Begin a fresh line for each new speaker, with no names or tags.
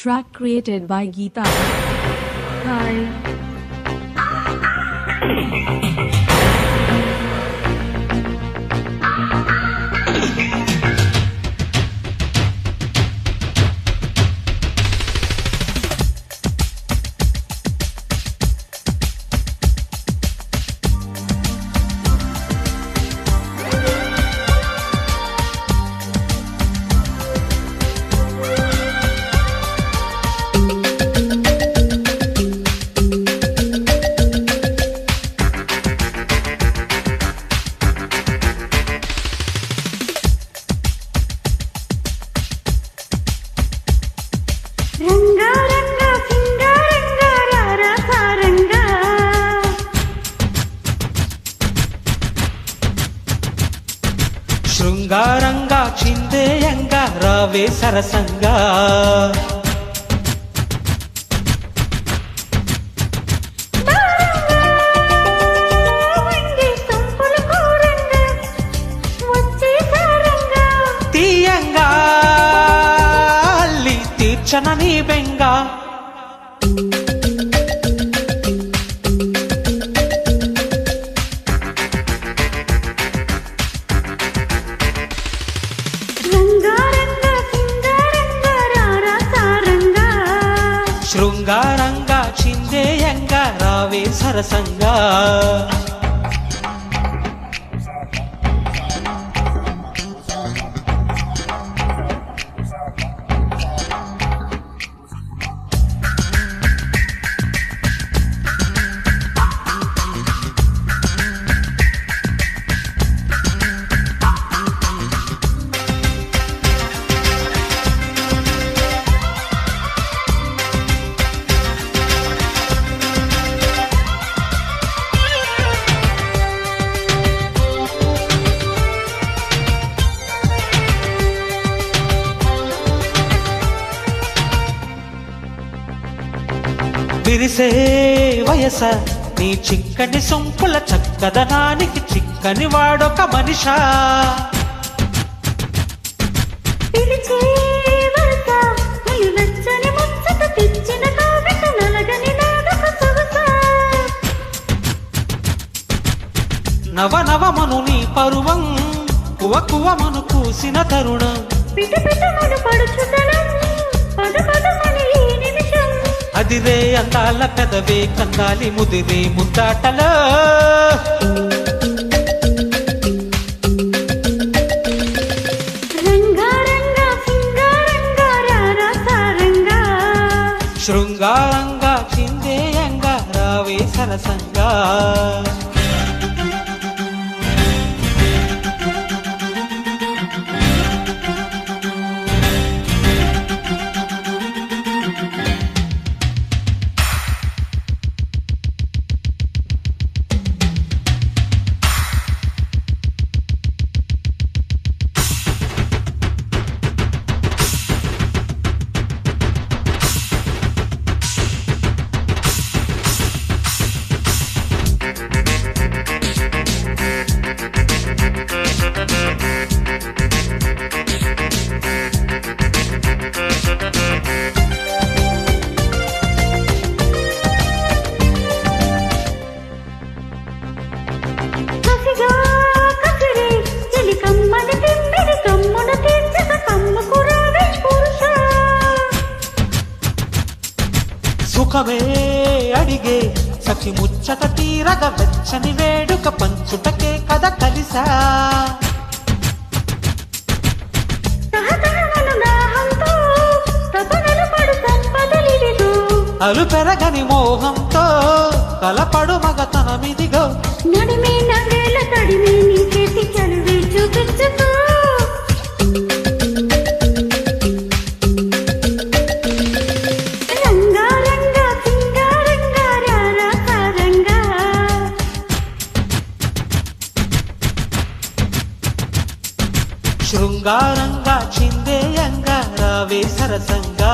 Track created by Geeta. Hi.
శృంగారంగా చిందేయంగా రావే సరసంగా. తీయంగా అల్లి తీర్చన నీ బెంగా. అంగారంగా చిందేయంగా రావే సరసంగా. విరిసే వయస నీ చిక్కని సొంపుల చక్కదనానికి చిక్కని వాడొక మనిషా.
పిలిచే వరస నిలువెచ్చని ముచ్చట తెచ్చిన కావిట నలగని నాదొక సొగస.
నవ నవమను నీ పరువం కువ కువమను కూసిన తరుణం.
పిట పద నిమిషం
అదిరే అందాల పెదవే కందాలి ముదిరే ముద్దాటలో
సారంగా
శృంగారంగా చిందేయంగా రావే సరసంగా. సుఖమే అడిగే సఖి ముచ్చట తీరగ వెచ్చని వేడుక పంచుటకే కథ కలిసా. అలు పెరగని మోహంతో కలపడు మగతనమిదిగో.
నడిమే నగేల తడిమే నీ చేతి చలివి చూపించుకో
శృంగారంగా చిందేయంగా రావే సరసంగా.